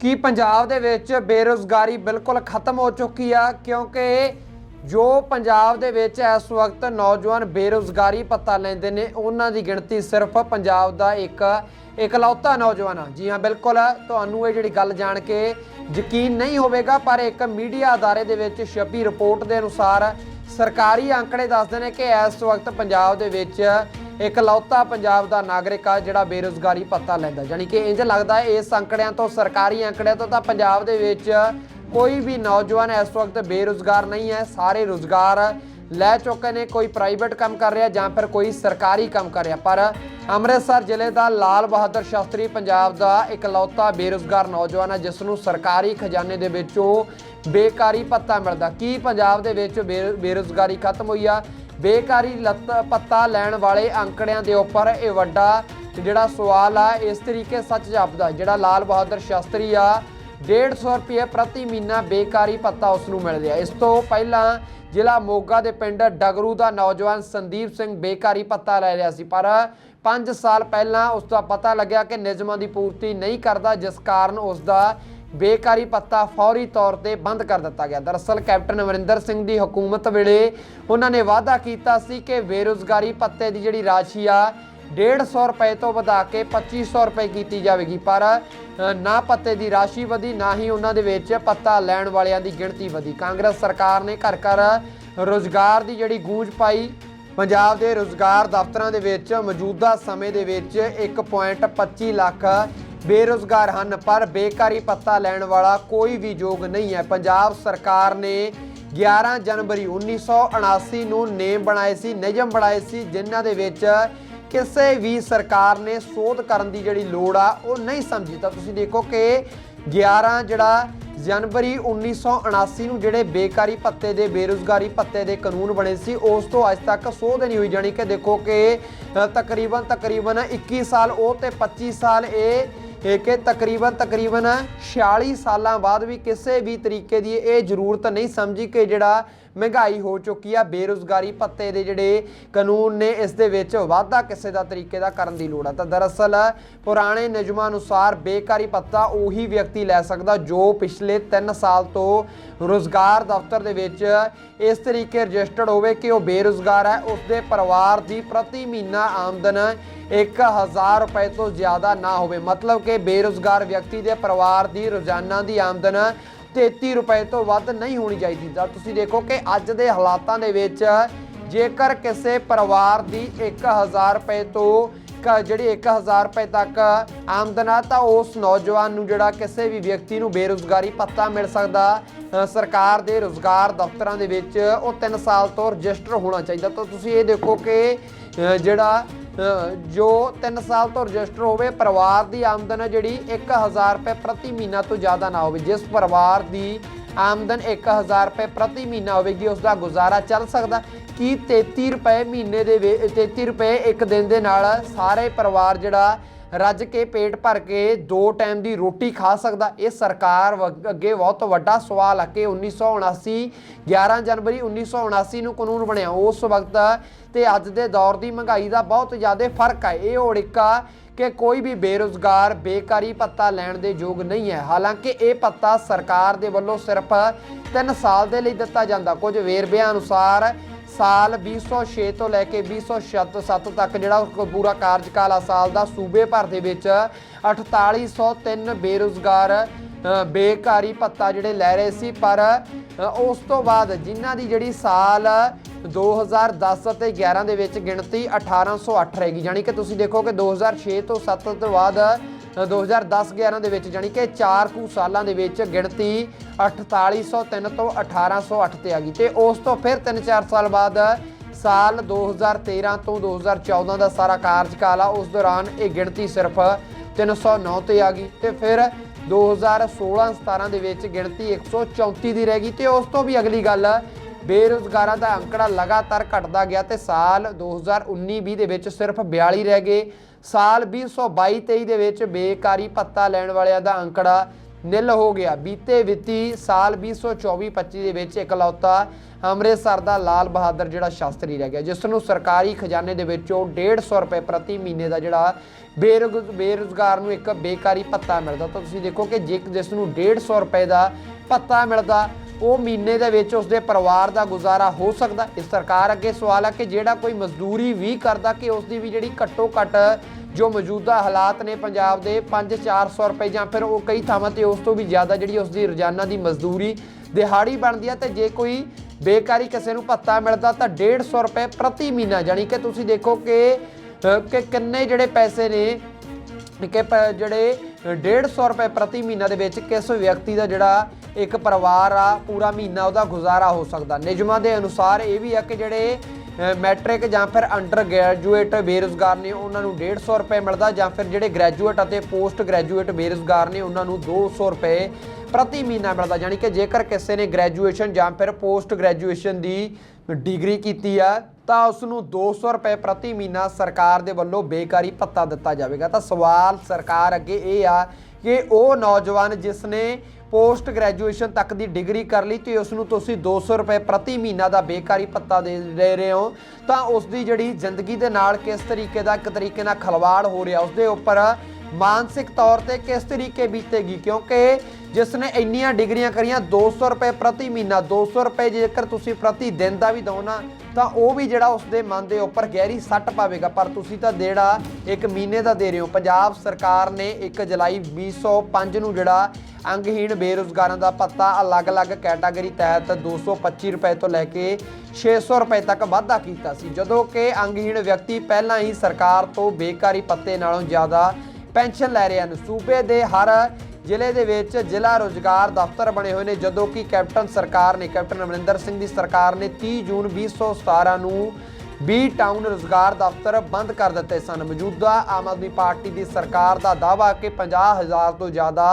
ਕਿ ਪੰਜਾਬ ਦੇ ਵਿੱਚ ਬੇਰੁਜ਼ਗਾਰੀ ਬਿਲਕੁਲ ਖਤਮ ਹੋ ਚੁੱਕੀ ਆ? ਕਿਉਂਕਿ ਜੋ ਪੰਜਾਬ ਦੇ ਵਿੱਚ ਇਸ ਵਕਤ ਨੌਜਵਾਨ ਬੇਰੁਜ਼ਗਾਰੀ ਪਤਾ ਲੈਂਦੇ ਨੇ, ਉਹਨਾਂ ਦੀ ਗਿਣਤੀ ਸਿਰਫ ਪੰਜਾਬ ਦਾ ਇੱਕ, ਇਕਲੌਤਾ ਨੌਜਵਾਨ ਆ। ਜੀ ਹਾਂ, ਬਿਲਕੁਲ। ਤੁਹਾਨੂੰ ਇਹ ਜਿਹੜੀ ਗੱਲ ਜਾਣ ਕੇ ਯਕੀਨ ਨਹੀਂ ਹੋਵੇਗਾ, ਪਰ ਇੱਕ ਮੀਡੀਆ ਅਦਾਰੇ ਦੇ ਵਿੱਚ ਛਪੀ ਰਿਪੋਰਟ ਦੇ ਅਨੁਸਾਰ ਸਰਕਾਰੀ ਅੰਕੜੇ ਦੱਸਦੇ ਨੇ ਕਿ ਇਸ ਵਕਤ ਪੰਜਾਬ ਦੇ ਵਿੱਚ ਇਕਲੌਤਾ ਪੰਜਾਬ ਦਾ ਨਾਗਰਿਕ ਆ, ਜਿਹੜਾ ਬੇਰੁਜ਼ਗਾਰੀ ਪਤਾ ਲੈਂਦਾ। ਯਾਨੀ ਕਿ ਇੰਜ ਲੱਗਦਾ ਇਸ ਅੰਕੜਿਆਂ ਤੋਂ, ਸਰਕਾਰੀ ਅੰਕੜਿਆਂ ਤੋਂ ਤਾਂ ਪੰਜਾਬ ਦੇ ਵਿੱਚ ਕੋਈ ਵੀ ਨੌਜਵਾਨ ਇਸ ਵਕਤ ਬੇਰੁਜ਼ਗਾਰ ਨਹੀਂ ਹੈ, ਸਾਰੇ ਰੁਜ਼ਗਾਰ ਲੈ ਚੁੱਕੇ ਨੇ, ਕੋਈ ਪ੍ਰਾਈਵੇਟ ਕੰਮ ਕਰ ਰਿਹਾ ਜਾਂ ਫਿਰ ਕੋਈ ਸਰਕਾਰੀ ਕੰਮ ਕਰ ਰਿਹਾ। ਪਰ ਅੰਮ੍ਰਿਤਸਰ ਜ਼ਿਲ੍ਹੇ ਦਾ ਲਾਲ ਬਹਾਦਰ ਸ਼ਾਸਤਰੀ ਪੰਜਾਬ ਦਾ ਇਕਲੌਤਾ ਬੇਰੁਜ਼ਗਾਰ ਨੌਜਵਾਨ ਹੈ ਜਿਸ ਨੂੰ ਸਰਕਾਰੀ ਖਜ਼ਾਨੇ ਦੇ ਵਿੱਚੋਂ ਬੇਕਾਰੀ ਪੱਤਾ ਮਿਲਦਾ। ਕੀ ਪੰਜਾਬ ਦੇ ਵਿੱਚ ਬੇ- ਬੇਰੁਜ਼ਗਾਰੀ ਖਤਮ ਹੋਈ ਆ? ਬੇਕਾਰੀ ਲੱਤ ਪੱਤਾ ਲੈਣ ਵਾਲੇ ਅੰਕੜਿਆਂ ਦੇ ਉੱਪਰ ਇਹ ਵੱਡਾ ਜਿਹੜਾ ਸਵਾਲ ਆ, ਇਸ ਤਰੀਕੇ ਸੱਚ ਜਾਪਦਾ ਜਿਹੜਾ ਲਾਲ ਬਹਾਦਰ ਸ਼ਾਸਤਰੀ ਆ 150 ਰੁਪਏ ਪ੍ਰਤੀ ਮਹੀਨਾ ਬੇਕਾਰੀ ਪੱਤਾ ਉਸ ਨੂੰ ਮਿਲ ਰਿਹਾ। ਇਸ ਤੋਂ ਪਹਿਲਾਂ ਜ਼ਿਲ੍ਹਾ ਮੋਗਾ ਦੇ ਪਿੰਡ ਡਗਰੂ ਦਾ ਨੌਜਵਾਨ ਸੰਦੀਪ ਸਿੰਘ ਬੇਕਾਰੀ ਪੱਤਾ ਲੈ ਰਿਹਾ ਸੀ। ਪਰ 5 ਸਾਲ ਪਹਿਲਾਂ ਉਸ ਦਾ ਪਤਾ ਲੱਗਿਆ ਕਿ ਨਿਯਮਾਂ ਦੀ ਪੂਰਤੀ ਨਹੀਂ ਕਰਦਾ, ਜਿਸ ਕਾਰਨ ਉਸ ਦਾ ਬੇਕਾਰੀ ਪੱਤਾ ਫੌਰੀ ਤੌਰ ਤੇ ਬੰਦ ਕਰ ਦਿੱਤਾ ਗਿਆ। ਦਰਅਸਲ ਕੈਪਟਨ ਅਮਰਿੰਦਰ ਸਿੰਘ ਦੀ ਹਕੂਮਤ ਵੇਲੇ ਉਹਨਾਂ ਨੇ ਵਾਅਦਾ ਕੀਤਾ ਸੀ ਕਿ ਬੇਰੁਜ਼ਗਾਰੀ ਪੱਤੇ ਦੀ ਜਿਹੜੀ ਰਾਸ਼ੀ ਆ 150 ਰੁਪਏ ਤੋਂ ਵਧਾ ਕੇ 2500 ਰੁਪਏ ਕੀਤੀ ਜਾਵੇਗੀ। ਪਰ ਨਾ ਪੱਤੇ ਦੀ ਰਾਸ਼ੀ ਵਧੀ, ਨਾ ਹੀ ਉਹਨਾਂ ਦੇ ਵਿੱਚ ਪੱਤਾ ਲੈਣ ਵਾਲਿਆਂ ਦੀ ਗਿਣਤੀ ਵਧੀ। ਕਾਂਗਰਸ ਸਰਕਾਰ ਨੇ ਘਰ ਘਰ ਰੋਜ਼ਗਾਰ ਦੀ ਜਿਹੜੀ ਗੂੰਜ ਪਾਈ। ਪੰਜਾਬ ਦੇ ਰੋਜ਼ਗਾਰ ਦਫ਼ਤਰਾਂ ਦੇ ਵਿੱਚ ਮੌਜੂਦਾ ਸਮੇਂ ਦੇ ਵਿੱਚ 1.25 ਲੱਖ ਬੇਰੁਜ਼ਗਾਰ ਹਨ, ਪਰ ਬੇਕਾਰੀ ਪੱਤਾ ਲੈਣ ਵਾਲਾ ਕੋਈ ਵੀ ਯੋਗ ਨਹੀਂ ਹੈ। ਪੰਜਾਬ ਸਰਕਾਰ ਨੇ 11 ਜਨਵਰੀ 1979 ਨੂੰ ਨੇਮ ਬਣਾਏ ਸੀ, ਨਿਯਮ ਬਣਾਏ ਸੀ, ਜਿਨ੍ਹਾਂ ਦੇ ਵਿੱਚ ਕਿਸੇ ਵੀ ਸਰਕਾਰ ਨੇ ਸੋਧ ਕਰਨ ਦੀ ਜਿਹੜੀ ਲੋੜ ਆ, ਉਹ ਨਹੀਂ ਸਮਝੀ। ਤਾਂ ਤੁਸੀਂ ਦੇਖੋ ਕਿ 11 ਜਿਹੜਾ ਜਨਵਰੀ 1979 ਨੂੰ ਜਿਹੜੇ ਬੇਕਾਰੀ ਭੱਤੇ ਦੇ, ਬੇਰੁਜ਼ਗਾਰੀ ਭੱਤੇ ਦੇ ਕਾਨੂੰਨ ਬਣੇ ਸੀ, ਉਸ ਤੋਂ ਅੱਜ ਤੱਕ ਸੋਧ ਨਹੀਂ ਹੋਈ। ਜਾਣੀ ਕਿ ਦੇਖੋ ਕਿ ਤਕਰੀਬਨ ਤਕਰੀਬਨ 21 ਸਾਲ ਉਹ ਤੇ 25 ਸਾਲ ਇਹ ਇਹ ਕਿ ਤਕਰੀਬਨ ਤਕਰੀਬਨ 46 ਸਾਲਾਂ ਬਾਅਦ ਵੀ ਕਿਸੇ ਵੀ ਤਰੀਕੇ ਦੀ ਇਹ ਜ਼ਰੂਰਤ ਨਹੀਂ ਸਮਝੀ ਕਿ ਜਿਹੜਾ ਮਹਿੰਗਾਈ ਹੋ ਚੁੱਕੀ ਆ, ਬੇਰੁਜ਼ਗਾਰੀ ਭੱਤੇ ਦੇ ਜਿਹੜੇ ਕਾਨੂੰਨ ਨੇ, ਇਸ ਦੇ ਵਿੱਚ ਵਾਧਾ ਕਿਸੇ ਦਾ ਤਰੀਕੇ ਦਾ ਕਰਨ ਦੀ ਲੋੜ ਆ। ਤਾਂ ਦਰਅਸਲ ਪੁਰਾਣੇ ਨਿਯਮਾਂ ਅਨੁਸਾਰ ਬੇਕਾਰੀ ਭੱਤਾ ਉਹੀ ਵਿਅਕਤੀ ਲੈ ਸਕਦਾ ਜੋ ਪਿਛਲੇ 3 ਸਾਲ ਤੋਂ ਰੋਜ਼ਗਾਰ ਦਫ਼ਤਰ ਦੇ ਵਿੱਚ ਇਸ ਤਰੀਕੇ ਰਜਿਸਟਰਡ ਹੋਵੇ ਕਿ ਉਹ ਬੇਰੁਜ਼ਗਾਰ ਹੈ। ਉਸ ਦੇ ਪਰਿਵਾਰ ਦੀ ਪ੍ਰਤੀ ਮਹੀਨਾ ਆਮਦਨ 1000 ਰੁਪਏ ਤੋਂ ਜ਼ਿਆਦਾ ਨਾ ਹੋਵੇ। ਮਤਲਬ ਕਿ ਬੇਰੁਜ਼ਗਾਰ ਵਿਅਕਤੀ ਦੇ ਪਰਿਵਾਰ ਦੀ ਰੋਜ਼ਾਨਾ ਦੀ ਆਮਦਨ 33 ਰੁਪਏ ਤੋਂ ਵੱਧ ਨਹੀਂ ਹੋਣੀ ਚਾਹੀਦੀ। ਤਾਂ ਤੁਸੀਂ ਦੇਖੋ ਕਿ ਅੱਜ ਦੇ ਹਾਲਾਤਾਂ ਦੇ ਵਿੱਚ ਜੇਕਰ ਕਿਸੇ ਪਰਿਵਾਰ ਦੀ 1000 ਰੁਪਏ ਤੋਂ ਕ- ਜਿਹੜੀ 1000 ਰੁਪਏ ਤੱਕ ਆਮਦਨ ਆ, ਤਾਂ ਉਸ ਨੌਜਵਾਨ ਨੂੰ ਜਿਹੜਾ ਕਿਸੇ ਵੀ ਵਿਅਕਤੀ ਨੂੰ ਬੇਰੁਜ਼ਗਾਰੀ ਭੱਤਾ ਮਿਲ ਸਕਦਾ। ਸਰਕਾਰ ਦੇ ਰੋਜ਼ਗਾਰ ਦਫ਼ਤਰਾਂ ਦੇ ਵਿੱਚ ਉਹ 3 ਸਾਲ ਤੋਂ ਰਜਿਸਟਰ ਹੋਣਾ ਚਾਹੀਦਾ। ਤਾਂ ਤੁਸੀਂ ਇਹ ਦੇਖੋ ਕਿ ਜਿਹੜਾ ਜੋ 3 ਸਾਲ ਤੋਂ ਰਜਿਸਟਰ ਹੋਵੇ, ਪਰਿਵਾਰ ਦੀ ਆਮਦਨ ਹੈ ਜਿਹੜੀ 1000 ਰੁਪਏ ਪ੍ਰਤੀ ਮਹੀਨਾ ਤੋਂ ਜ਼ਿਆਦਾ ਨਾ ਹੋਵੇ। ਜਿਸ ਪਰਿਵਾਰ ਦੀ ਆਮਦਨ 1000 ਰੁਪਏ ਪ੍ਰਤੀ ਮਹੀਨਾ ਹੋਵੇਗੀ ਉਸ ਦਾ ਗੁਜ਼ਾਰਾ ਚੱਲ ਸਕਦਾ ਕੀ 33 ਰੁਪਏ ਮਹੀਨੇ ਦੇ ਵਿੱਚ 33 ਰੁਪਏ ਇੱਕ ਦਿਨ ਦੇ ਨਾਲ ਸਾਰੇ ਪਰਿਵਾਰ ਜਿਹੜਾ ਰੱਜ ਕੇ ਪੇਟ ਭਰ ਕੇ ਦੋ ਟਾਈਮ ਦੀ ਰੋਟੀ ਖਾ ਸਕਦਾ। ਇਹ ਸਰਕਾਰ ਵ- ਅੱਗੇ ਬਹੁਤ ਵੱਡਾ ਸਵਾਲ ਹੈ ਕਿ 1979 11 ਜਨਵਰੀ 1979 ਨੂੰ ਕਾਨੂੰਨ ਬਣਿਆ। ਉਸ ਵਕਤ ਤੇ ਅੱਜ ਦੇ ਦੌਰ ਦੀ ਮਹਿੰਗਾਈ ਦਾ ਬਹੁਤ ਜ਼ਿਆਦਾ ਫ਼ਰਕ ਹੈ ਇਹ ਓੜਿਕਾ ਕਿ ਕੋਈ ਵੀ ਬੇਰੁਜ਼ਗਾਰ, ਬੇਕਾਰੀ ਭੱਤਾ ਲੈਣ ਦੇ ਯੋਗ ਨਹੀਂ ਹੈ। ਹਾਲਾਂਕਿ ਇਹ ਪੱਤਾ ਸਰਕਾਰ ਦੇ ਵੱਲੋਂ ਸਿਰਫ 3 ਸਾਲ ਦੇ ਲਈ ਦਿੱਤਾ ਜਾਂਦਾ। ਕੁਝ ਵੇਰਵਿਆਂ ਅਨੁਸਾਰ ਸਾਲ 2006 ਤੋਂ ਲੈ ਕੇ 2007 ਤੱਕ ਜਿਹੜਾ ਪੂਰਾ ਕਾਰਜਕਾਲ ਆ ਸਾਲ ਦਾ ਸੂਬੇ ਭਰ ਦੇ ਵਿੱਚ 4803 ਬੇਰੁਜ਼ਗਾਰ ਬੇਕਾਰੀ ਭੱਤਾ ਜਿਹੜੇ ਲੈ ਰਹੇ ਸੀ। ਪਰ ਉਸ ਤੋਂ ਬਾਅਦ ਜਿਨ੍ਹਾਂ ਦੀ ਜਿਹੜੀ ਸਾਲ 2010 ਅਤੇ 11 ਦੇ ਵਿੱਚ ਗਿਣਤੀ 1808 ਗਈ। ਯਾਨੀ ਕਿ ਤੁਸੀਂ ਦੇਖੋ ਕਿ 2006 ਤੋਂ 7 ਤੋਂ ਬਾਅਦ 2010-11 ਦੇ ਵਿੱਚ ਯਾਨੀ ਕਿ 4 ਕੁ ਸਾਲਾਂ ਦੇ ਵਿੱਚ ਗਿਣਤੀ 4803 ਤੋਂ 1808 ਤੇ ਆ ਗਈ ਤੇ ਉਸ ਤੋਂ ਫਿਰ 3-4 ਸਾਲ ਬਾਅਦ ਸਾਲ 2013 ਤੋਂ 2014 ਦਾ ਸਾਰਾ ਕਾਰਜਕਾਲ ਆ, ਉਸ ਦੌਰਾਨ ਇਹ ਗਿਣਤੀ ਸਿਰਫ 309 ਤੇ ਆ ਗਈ ਤੇ ਫਿਰ 2016-17 ਦੇ ਵਿੱਚ ਗਿਣਤੀ 134 ਦੀ ਰਹਿ ਗਈ ਤੇ ਉਸ ਤੋਂ ਵੀ ਅਗਲੀ ਗੱਲ, ਬੇਰੁਜ਼ਗਾਰਾਂ ਦਾ ਅੰਕੜਾ ਲਗਾਤਾਰ ਘਟਦਾ ਗਿਆ ਤੇ ਸਾਲ 2019-20 ਦੇ ਵਿੱਚ ਸਿਰਫ 42 ਰਹਿ ਗਏ ਸਾਲ 2022-23 ਦੇ ਵਿੱਚ ਬੇਕਾਰੀ ਭੱਤਾ ਲੈਣ ਵਾਲਿਆਂ ਦਾ ਅੰਕੜਾ ਨਿਲ ਹੋ ਗਿਆ। ਬੀਤੇ ਵਿੱਤੀ ਸਾਲ 2024-25 ਦੇ ਵਿੱਚ ਇਕਲੌਤਾ ਅੰਮ੍ਰਿਤਸਰ ਦਾ ਲਾਲ ਬਹਾਦਰ ਜਿਹੜਾ ਸ਼ਾਸਤਰੀ ਰਹਿ ਗਿਆ, ਜਿਸ ਨੂੰ ਸਰਕਾਰੀ ਖਜ਼ਾਨੇ ਦੇ ਵਿੱਚੋਂ 150 ਰੁਪਏ ਪ੍ਰਤੀ ਮਹੀਨੇ ਦਾ ਜਿਹੜਾ ਬੇਰੁਜ਼- ਬੇਰੁਜ਼ਗਾਰ ਨੂੰ ਇੱਕ ਬੇਕਾਰੀ ਭੱਤਾ ਮਿਲਦਾ। ਤਾਂ ਤੁਸੀਂ ਦੇਖੋ ਕਿ ਜੇ ਜਿਸ ਨੂੰ 150 ਰੁਪਏ ਦਾ ਭੱਤਾ ਮਿਲਦਾ ਉਹ ਮਹੀਨੇ ਦੇ ਵਿੱਚ ਉਸਦੇ ਪਰਿਵਾਰ ਦਾ ਗੁਜ਼ਾਰਾ ਹੋ ਸਕਦਾ। ਇਸ ਸਰਕਾਰ ਅੱਗੇ ਸਵਾਲ ਹੈ ਕਿ ਜਿਹੜਾ ਕੋਈ ਮਜ਼ਦੂਰੀ ਵੀ ਕਰਦਾ ਕਿ ਉਸ ਦੀ ਵੀ ਜਿਹੜੀ ਘੱਟੋ ਘੱਟ ਜੋ ਮੌਜੂਦਾ ਹਾਲਾਤ ਨੇ ਪੰਜਾਬ ਦੇ 5-400 ਰੁਪਏ ਜਾਂ ਫਿਰ ਉਹ ਕਈ ਥਾਵਾਂ ਤੇ ਉਸ ਤੋਂ ਵੀ ਜ਼ਿਆਦਾ ਜਿਹੜੀ ਉਸ ਦੀ ਰੋਜ਼ਾਨਾ ਦੀ ਮਜ਼ਦੂਰੀ ਦਿਹਾੜੀ ਬਣਦੀ ਹੈ ਤੇ ਜੇ ਕੋਈ ਬੇਕਾਰੀ ਕਿਸੇ ਨੂੰ ਭੱਤਾ ਮਿਲਦਾ ਤਾਂ 150 ਰੁਪਏ ਪ੍ਰਤੀ ਮਹੀਨਾ ਜਾਨੀ ਕਿ ਤੁਸੀਂ ਦੇਖੋ ਕਿ ਕਿ ਕਿੰਨੇ ਜਿਹੜੇ ਪੈਸੇ ਨੇ, ਕਿ ਪ- ਜਿਹੜੇ 150 ਰੁਪਏ ਪ੍ਰਤੀ ਮਹੀਨਾ ਦੇ ਵਿੱਚ ਕਿਸ ਵਿਅਕਤੀ ਦਾ ਜਿਹੜਾ ਇੱਕ ਪਰਿਵਾਰ ਆ ਪੂਰਾ ਮਹੀਨਾ ਉਹਦਾ ਗੁਜ਼ਾਰਾ ਹੋ ਸਕਦਾ। ਨਿਯਮਾਂ ਦੇ ਅਨੁਸਾਰ ਇਹ ਵੀ ਆ ਕਿ ਜਿਹੜੇ ਅ, ਮੈਟ੍ਰਿਕ ਜਾਂ ਫਿਰ ਅੰਡਰ ਗ੍ਰੈਜੂਏਟ ਬੇਰੁਜ਼ਗਾਰ ਨੇ ਉਹਨਾਂ ਨੂੰ 150 ਰੁਪਏ ਮਿਲਦਾ ਜਾਂ ਫਿਰ ਜਿਹੜੇ ਗ੍ਰੈਜੂਏਟ ਅਤੇ ਪੋਸਟ ਗ੍ਰੈਜੂਏਟ ਬੇਰੁਜ਼ਗਾਰ ਨੇ ਉਹਨਾਂ ਨੂੰ 200 ਰੁਪਏ ਪ੍ਰਤੀ ਮਹੀਨਾ ਮਿਲਦਾ। ਯਾਨੀ ਕਿ ਜੇਕਰ ਕਿਸੇ ਨੇ ਗ੍ਰੈਜੂਏਸ਼ਨ ਜਾਂ ਫਿਰ ਪੋਸਟ ਗ੍ਰੈਜੂਏਸ਼ਨ ਦੀ ਡਿਗਰੀ ਕੀਤੀ ਆ ਤਾਂ ਉਸ ਨੂੰ 200 ਰੁਪਏ ਪ੍ਰਤੀ ਮਹੀਨਾ ਸਰਕਾਰ ਦੇ ਵੱਲੋਂ ਬੇਕਾਰੀ ਭੱਤਾ ਦਿੱਤਾ ਜਾਵੇਗਾ। ਤਾਂ ਸਵਾਲ ਸਰਕਾਰ ਅੱਗੇ ਇਹ ਆ ਕਿ ਉਹ ਨੌਜਵਾਨ ਜਿਸ ਨੇ ਪੋਸਟ ਗ੍ਰੈਜੂਏਸ਼ਨ ਤੱਕ ਦੀ ਡਿਗਰੀ ਕਰ ਲਈ ਤੇ ਉਸ ਨੂੰ ਤੁਸੀਂ 200 ਰੁਪਏ ਪ੍ਰਤੀ ਮਹੀਨਾ ਦਾ ਬੇਕਾਰੀ ਭੱਤਾ ਦੇ ਦੇ ਰਹੇ ਹੋ। ਤਾਂ ਉਸ ਦੀ ਜਿਹੜੀ ਜ਼ਿੰਦਗੀ ਦੇ ਨਾਲ ਕਿਸ ਤਰੀਕੇ ਦਾ, ਇੱਕ ਤਰੀਕੇ ਨਾਲ ਖਲਵਾੜ ਹੋ ਰਿਹਾ ਉਸ ਦੇ ਉੱਪਰ ਮਾਨਸਿਕ ਤੌਰ ਤੇ ਕਿਸ ਤਰੀਕੇ ਬੀਤੇਗੀ? ਕਿਉਂਕਿ ਜਿਸ ਨੇ ਇੰਨੀਆਂ ਡਿਗਰੀਆਂ ਕਰੀਆਂ 200 ਰੁਪਏ ਪ੍ਰਤੀ ਮਹੀਨਾ 200 ਰੁਪਏ ਜੇਕਰ ਤੁਸੀਂ ਪ੍ਰਤੀ ਦਿਨ ਦਾ ਵੀ ਦੋ ਨਾ ਤਾਂ ਉਹ ਵੀ ਜਿਹੜਾ ਉਸ ਦੇ ਮਨ ਦੇ ਉੱਪਰ ਗਹਿਰੀ ਸੱਟ ਪਾਵੇਗਾ, ਪਰ ਤੁਸੀਂ ਤਾਂ ਜਿਹੜਾ ਇੱਕ ਮਹੀਨੇ ਦਾ ਦੇ ਰਹੇ ਹੋ। ਪੰਜਾਬ ਸਰਕਾਰ ਨੇ 1 ਜੁਲਾਈ 2005 ਨੂੰ ਜਿਹੜਾ ਅੰਗਹੀਣ ਬੇਰੁਜ਼ਗਾਰਾਂ ਦਾ ਭੱਤਾ ਅਲੱਗ-ਅਲੱਗ ਕੈਟਾਗਰੀ ਤਹਿਤ 225 ਰੁਪਏ ਤੋਂ ਲੈ ਕੇ 600 ਰੁਪਏ ਤੱਕ ਵਾਧਾ ਕੀਤਾ ਸੀ, ਜਦੋਂ ਕਿ ਅੰਗਹੀਣ ਵਿਅਕਤੀ ਪਹਿਲਾਂ ਹੀ ਸਰਕਾਰ ਤੋਂ ਬੇਕਾਰੀ ਪੱਤੇ ਨਾਲੋਂ ਜ਼ਿਆਦਾ ਪੈਨਸ਼ਨ ਲੈ ਰਹੇ ਹਨ। ਸੂਬੇ ਦੇ ਹਰ ਜ਼ਿਲ੍ਹੇ ਦੇ ਵਿੱਚ ਜ਼ਿਲ੍ਹਾ ਰੋਜ਼ਗਾਰ ਦਫ਼ਤਰ ਬਣੇ ਹੋਏ ਨੇ, ਜਦੋਂ ਕਿ ਕੈਪਟਨ ਸਰਕਾਰ ਨੇ, ਕੈਪਟਨ ਅਮਰਿੰਦਰ ਸਿੰਘ ਦੀ ਸਰਕਾਰ ਨੇ 30 ਜੂਨ 2017 ਨੂੰ ਬੀ ਟਾਊਨ ਰੋਜ਼ਗਾਰ ਦਫ਼ਤਰ ਬੰਦ ਕਰ ਦਿੱਤੇ ਸਨ। ਮੌਜੂਦਾ ਆਮ ਆਦਮੀ ਪਾਰਟੀ ਦੀ ਸਰਕਾਰ ਦਾ ਦਾਅਵਾ ਕਿ 50000 ਤੋਂ ਜ਼ਿਆਦਾ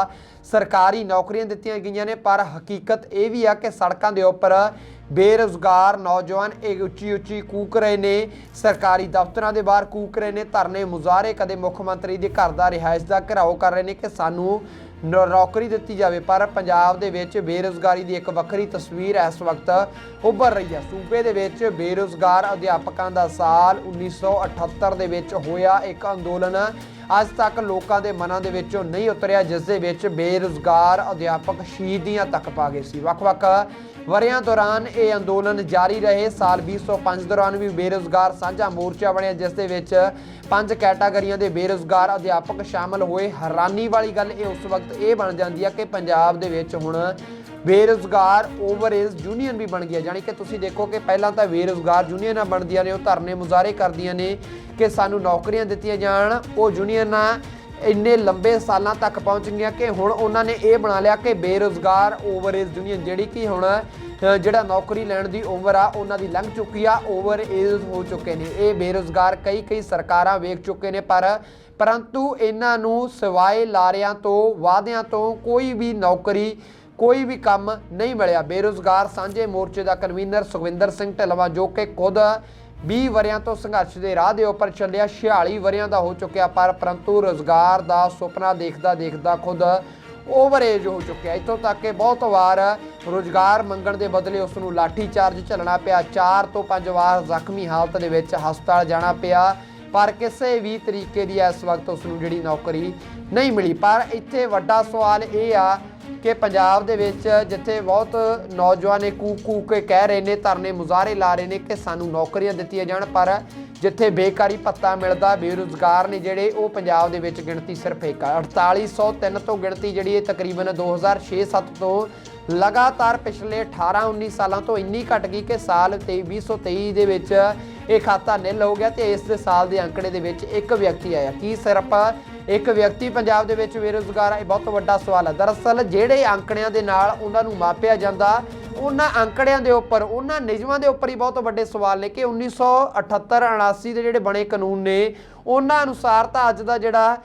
ਸਰਕਾਰੀ ਨੌਕਰੀਆਂ ਦਿੱਤੀਆਂ ਗਈਆਂ ਨੇ, ਪਰ ਹਕੀਕਤ ਇਹ ਵੀ ਆ ਕਿ ਸੜਕਾਂ ਦੇ ਉੱਪਰ ਬੇਰੁਜ਼ਗਾਰ ਨੌਜਵਾਨ ਇਹ ਉੱਚੀ ਉੱਚੀ ਕੂਕ ਰਹੇ ਨੇ, ਸਰਕਾਰੀ ਦਫ਼ਤਰਾਂ ਦੇ ਬਾਹਰ ਕੂਕ ਰਹੇ ਨੇ, ਧਰਨੇ ਮੁਜ਼ਾਹਰੇ ਕਦੇ ਮੁੱਖ ਮੰਤਰੀ ਦੇ ਘਰ ਦਾ ਰਿਹਾਇਸ਼ ਦਾ ਘਿਰਾਓ ਕਰ ਰਹੇ ਨੇ ਕਿ ਸਾਨੂੰ ਨੌਕਰੀ ਦਿੱਤੀ ਜਾਵੇ, ਪਰ ਪੰਜਾਬ ਦੇ ਵਿੱਚ ਬੇਰੁਜ਼ਗਾਰੀ ਦੀ ਇੱਕ ਵੱਖਰੀ ਤਸਵੀਰ ਇਸ ਵਕਤ ਉੱਭਰ ਰਹੀ ਹੈ। ਸੂਬੇ ਦੇ ਵਿੱਚ ਬੇਰੁਜ਼ਗਾਰ ਅਧਿਆਪਕਾਂ ਦਾ ਸਾਲ 1978 ਦੇ ਵਿੱਚ ਹੋਇਆ ਇੱਕ ਅੰਦੋਲਨ। ਅੱਜ ਤੱਕ ਲੋਕਾਂ ਦੇ ਮਨਾਂ ਦੇ ਵਿੱਚੋਂ ਨਹੀਂ ਉਤਰਿਆ, ਜਿਸ ਦੇ ਵਿੱਚ ਬੇਰੁਜ਼ਗਾਰ ਅਧਿਆਪਕ ਸ਼ਹੀਦੀਆਂ ਤੱਕ ਪਾ ਗਏ ਸੀ। ਵੱਖ-ਵੱਖ ਵਰਿਆਂ ਦੌਰਾਨ ਇਹ ਅੰਦੋਲਨ ਜਾਰੀ ਰਹੇ। ਸਾਲ 2005 ਦੌਰਾਨ ਵੀ ਬੇਰੁਜ਼ਗਾਰ ਸਾਂਝਾ ਮੋਰਚਾ ਬਣਿਆ, ਜਿਸ ਦੇ ਵਿੱਚ ਪੰਜ ਕੈਟਾਗਰੀਆਂ ਦੇ ਬੇਰੁਜ਼ਗਾਰ ਅਧਿਆਪਕ ਸ਼ਾਮਲ ਹੋਏ। ਹੈਰਾਨੀ ਵਾਲੀ ਗੱਲ ਇਹ, ਉਸ ਵਕਤ ਇਹ ਬਣ ਜਾਂਦੀ ਹੈ ਕਿ ਪੰਜਾਬ ਦੇ ਵਿੱਚ ਹੁਣ ਬੇਰੁਜ਼ਗਾਰ ਓਵਰਏਜ ਯੂਨੀਅਨ ਵੀ ਬਣ ਗਿਆ ਜਾਣੀ ਕਿ ਤੁਸੀਂ ਦੇਖੋ ਕਿ ਪਹਿਲਾਂ ਤਾਂ ਬੇਰੁਜ਼ਗਾਰ ਯੂਨੀਅਨਾਂ ਬਣਦੀਆਂ ਨੇ, ਉਹ ਧਰਨੇ ਮੁਜ਼ਾਹਰੇ ਕਰਦੀਆਂ ਨੇ ਕਿ ਸਾਨੂੰ ਨੌਕਰੀਆਂ ਦਿੱਤੀਆਂ ਜਾਣ। ਉਹ ਯੂਨੀਅਨਾਂ ਇੰਨੇ ਲੰਬੇ ਸਾਲਾਂ ਤੱਕ ਪਹੁੰਚ ਗਈਆਂ ਕਿ ਹੁਣ ਉਹਨਾਂ ਨੇ ਇਹ ਬਣਾ ਲਿਆ ਕਿ ਬੇਰੁਜ਼ਗਾਰ ਓਵਰਏਜ ਯੂਨੀਅਨ ਜਿਹੜੀ ਕਿ ਹੁਣ ਜਿਹੜਾ ਨੌਕਰੀ ਲੈਣ ਦੀ ਉਮਰ ਆ, ਉਹਨਾਂ ਦੀ ਲੰਘ ਚੁੱਕੀ ਆ ਓਵਰ ਏਜ ਹੋ ਚੁੱਕੇ ਨੇ। ਇਹ ਬੇਰੁਜ਼ਗਾਰ ਕਈ ਕਈ ਸਰਕਾਰਾਂ ਵੇਖ ਚੁੱਕੇ ਨੇ, ਪਰ ਪਰੰਤੂ ਇਹਨਾਂ ਨੂੰ ਸਿਵਾਏ ਲਾਰਿਆਂ ਤੋਂ, ਵਾਅਦਿਆਂ ਤੋਂ ਕੋਈ ਵੀ ਨੌਕਰੀ, ਕੋਈ ਵੀ ਕੰਮ ਨਹੀਂ ਮਿਲਿਆ। ਬੇਰੁਜ਼ਗਾਰ ਸਾਂਝੇ ਮੋਰਚੇ ਦਾ ਕਨਵੀਨਰ ਸੁਖਵਿੰਦਰ ਸਿੰਘ ਢਿਲਵਾ, ਜੋ ਕਿ ਖੁਦ 20 ਵਰਿਆਂ ਤੋਂ ਸੰਘਰਸ਼ ਦੇ ਰਾਹ ਦੇ ਉੱਪਰ ਚੱਲਿਆ 46 ਵਰਿਆਂ ਦਾ ਹੋ ਚੁੱਕਿਆ, ਪਰ ਪਰੰਤੂ ਰੋਜ਼ਗਾਰ ਦਾ ਸੁਪਨਾ ਦੇਖਦਾ ਦੇਖਦਾ ਖੁਦ ਓਵਰ ਏਜ ਹੋ ਚੁੱਕਿਆ। ਇੱਥੋਂ ਤੱਕ ਕਿ ਬਹੁਤ ਵਾਰ ਰੋਜ਼ਗਾਰ ਮੰਗਣ ਦੇ ਬਦਲੇ ਉਸ ਨੂੰ ਲਾਠੀ ਚਾਰਜ ਝੱਲਣਾ ਪਿਆ। 4 ਤੋਂ 5 ਵਾਰ ਜ਼ਖਮੀ ਹਾਲਤ ਦੇ ਵਿੱਚ ਹਸਪਤਾਲ ਜਾਣਾ ਪਿਆ। ਪਰ ਕਿਸੇ ਵੀ ਤਰੀਕੇ ਦੀ ਇਸ ਵਕਤ ਉਸ ਨੂੰ ਜਿਹੜੀ ਨੌਕਰੀ ਨਹੀਂ ਮਿਲੀ। ਪਰ ਇੱਥੇ ਵੱਡਾ ਸਵਾਲ ਇਹ ਆ ਕਿ ਪੰਜਾਬ ਦੇ ਵਿੱਚ ਜਿੱਥੇ ਬਹੁਤ ਨੌਜਵਾਨ ਨੇ ਕੂ ਕੂ ਕੇ ਕਹਿ ਰਹੇ ਨੇ, ਧਰਨੇ ਮੁਜ਼ਾਹਰੇ ਲਾ ਰਹੇ ਨੇ ਕਿ ਸਾਨੂੰ ਨੌਕਰੀਆਂ ਦਿੱਤੀਆਂ ਜਾਣ, ਪਰ ਜਿੱਥੇ ਬੇਕਾਰੀ ਭੱਤਾ ਮਿਲਦਾ, ਬੇਰੁਜ਼ਗਾਰ ਨੇ ਜਿਹੜੇ ਉਹ ਪੰਜਾਬ ਦੇ ਵਿੱਚ ਗਿਣਤੀ ਸਿਰਫ ਇੱਕ ਆ। 4803 ਤੋਂ ਗਿਣਤੀ ਜਿਹੜੀ ਇਹ ਤਕਰੀਬਨ 2006-7 ਤੋਂ ਲਗਾਤਾਰ ਪਿਛਲੇ 18-19 ਸਾਲਾਂ ਤੋਂ ਇੰਨੀ ਘਟ ਗਈ ਕਿ ਸਾਲ 23 2023 ਦੇ ਵਿੱਚ ਇਹ ਖਾਤਾ ਨਿਲ ਹੋ ਗਿਆ ਤੇ ਇਸ ਦੇ ਸਾਲ ਦੇ ਅੰਕੜੇ ਦੇ ਵਿੱਚ ਇੱਕ ਵਿਅਕਤੀ ਆਇਆ। ਕੀ ਸਿਰਫ ਇੱਕ ਵਿਅਕਤੀ ਪੰਜਾਬ ਦੇ ਵਿੱਚ ਬੇਰੁਜ਼ਗਾਰ ਹੈ ਇਹ ਬਹੁਤ ਵੱਡਾ ਸਵਾਲ ਹੈ ਦਰਅਸਲ ਜਿਹੜੇ ਅੰਕੜਿਆਂ ਦੇ ਨਾਲ ਉਹਨਾਂ ਨੂੰ ਮਾਪਿਆ ਜਾਂਦਾ, ਉਹਨਾਂ ਅੰਕੜਿਆਂ ਦੇ ਉੱਪਰ, ਉਹਨਾਂ ਨਿਯਮਾਂ ਦੇ ਉੱਪਰ ਹੀ ਬਹੁਤ ਵੱਡੇ ਸਵਾਲ ਨੇ ਕਿ 1978 79 ਦੇ ਜਿਹੜੇ ਬਣੇ ਕਾਨੂੰਨ ਨੇ, ਉਹਨਾਂ ਅਨੁਸਾਰ ਤਾਂ ਅੱਜ ਦਾ ਜਿਹੜਾ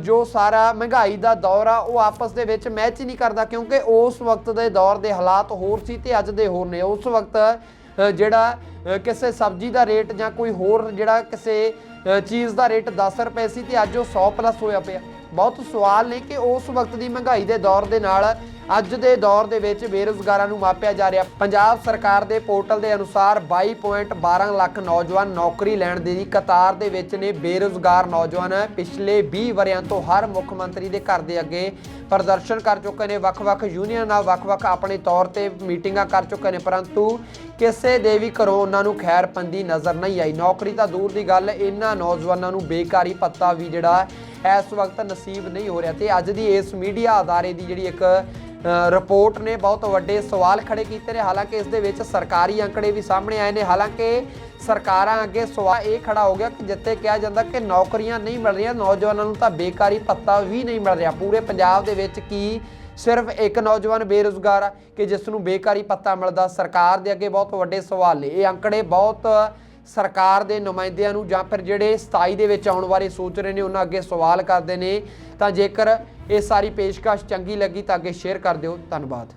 ਜੋ ਸਾਰਾ ਮਹਿੰਗਾਈ ਦਾ ਦੌਰ ਆ, ਉਹ ਆਪਸ ਦੇ ਵਿੱਚ ਮੈਚ ਹੀ ਨਹੀਂ ਕਰਦਾ ਕਿਉਂਕਿ ਉਸ ਵਕਤ ਦੇ ਦੌਰ ਦੇ ਹਾਲਾਤ ਹੋਰ ਸੀ ਤੇ ਅੱਜ ਦੇ ਹੋਰ ਨੇ। ਉਸ ਵਕਤ ਜਿਹੜਾ ਕਿਸੇ ਸਬਜ਼ੀ ਦਾ ਰੇਟ ਜਾਂ ਕੋਈ ਹੋਰ ਜਿਹੜਾ ਕਿਸੇ ਚੀਜ਼ ਦਾ ਰੇਟ 10 ਰੁਪਏ ਸੀ ਤੇ ਅੱਜ ਉਹ 100 ਪਲੱਸ ਹੋਇਆ ਪਿਆ। ਬਹੁਤ ਸਵਾਲ ਨੇ ਕਿ ਉਸ ਵਕਤ ਦੀ ਮਹਿੰਗਾਈ ਦੇ ਦੌਰ ਦੇ ਨਾਲ ਅੱਜ ਦੇ ਦੌਰ ਦੇ ਵਿੱਚ ਬੇਰੁਜ਼ਗਾਰਾਂ ਨੂੰ ਮਾਪਿਆ ਜਾ ਰਿਹਾ। ਪੰਜਾਬ ਸਰਕਾਰ ਦੇ ਪੋਰਟਲ ਦੇ ਅਨੁਸਾਰ 22.12 ਲੱਖ ਨੌਜਵਾਨ ਨੌਕਰੀ ਲੈਣ ਦੀ ਕਤਾਰ ਦੇ ਵਿੱਚ ਨੇ। ਬੇਰੁਜ਼ਗਾਰ ਨੌਜਵਾਨ ਪਿਛਲੇ 20 ਵਰਿਆਂ ਤੋਂ ਹਰ ਮੁੱਖ ਮੰਤਰੀ ਦੇ ਘਰ ਦੇ ਅੱਗੇ ਪ੍ਰਦਰਸ਼ਨ ਕਰ ਚੁੱਕੇ ਨੇ। ਵੱਖ-ਵੱਖ ਯੂਨੀਅਨ ਨਾਲ ਵੱਖ-ਵੱਖ ਆਪਣੇ ਤੌਰ ਤੇ ਮੀਟਿੰਗਾਂ ਕਰ ਚੁੱਕੇ ਨੇ। ਪਰੰਤੂ ਕਿਸੇ ਦੇ ਵੀ ਘਰੋਂ ਉਹਨਾਂ ਨੂੰ ਖੈਰਪੰਦੀ ਨਜ਼ਰ ਨਹੀਂ ਆਈ। ਨੌਕਰੀ ਤਾਂ ਦੂਰ ਦੀ ਗੱਲ, ਇਹਨਾਂ ਨੌਜਵਾਨਾਂ ਨੂੰ ਬੇਕਾਰੀ ਭੱਤਾ ਵੀ ਜਿਹੜਾ ਇਸ ਵਕਤ ਨਸੀਬ ਨਹੀਂ ਹੋ ਰਿਹਾ ਤੇ ਅੱਜ ਦੀ ਇਸ ਮੀਡੀਆ ਅਦਾਰੇ ਦੀ ਜਿਹੜੀ ਇੱਕ ਰਿਪੋਰਟ ਨੇ ਬਹੁਤ ਵੱਡੇ ਸਵਾਲ ਖੜੇ ਕੀਤੇ ਨੇ। ਹਾਲਾਂਕਿ ਇਸ ਦੇ ਵਿੱਚ ਸਰਕਾਰੀ ਅੰਕੜੇ ਵੀ ਸਾਹਮਣੇ ਆਏ ਨੇ। ਹਾਲਾਂਕਿ ਸਰਕਾਰਾਂ ਅੱਗੇ ਸਵਾਲ ਇਹ ਖੜਾ ਹੋ ਗਿਆ ਕਿ ਜਿੱਥੇ ਕਿਹਾ ਜਾਂਦਾ ਕਿ ਨੌਕਰੀਆਂ ਨਹੀਂ ਮਿਲ ਰਹੀਆਂ, ਨੌਜਵਾਨਾਂ ਨੂੰ ਤਾਂ ਬੇਕਾਰੀ ਭੱਤਾ ਵੀ ਨਹੀਂ ਮਿਲ ਰਿਹਾ। ਪੂਰੇ ਪੰਜਾਬ ਦੇ ਵਿੱਚ ਕੀ ਸਿਰਫ ਇੱਕ ਨੌਜਵਾਨ ਬੇਰੁਜ਼ਗਾਰ ਆ ਕਿ ਜਿਸ ਨੂੰ ਬੇਕਾਰੀ ਪੱਤਾ ਮਿਲਦਾ, ਸਰਕਾਰ ਦੇ ਅੱਗੇ ਬਹੁਤ ਵੱਡੇ ਸਵਾਲ ਨੇ। ਇਹ ਅੰਕੜੇ ਬਹੁਤ ਸਰਕਾਰ ਦੇ ਨੁਮਾਇੰਦਿਆਂ ਨੂੰ ਜਾਂ ਫਿਰ ਜਿਹੜੇ 27 ਦੇ ਵਿੱਚ ਆਉਣ ਬਾਰੇ ਸੋਚ ਰਹੇ ਨੇ, ਉਹਨਾਂ ਅੱਗੇ ਸਵਾਲ ਕਰਦੇ ਨੇ। ਤਾਂ ਜੇਕਰ ਇਹ ਸਾਰੀ ਪੇਸ਼ਕਸ਼ ਚੰਗੀ ਲੱਗੀ ਤਾਂ ਅੱਗੇ ਸ਼ੇਅਰ ਕਰ ਦਿਓ। ਧੰਨਵਾਦ।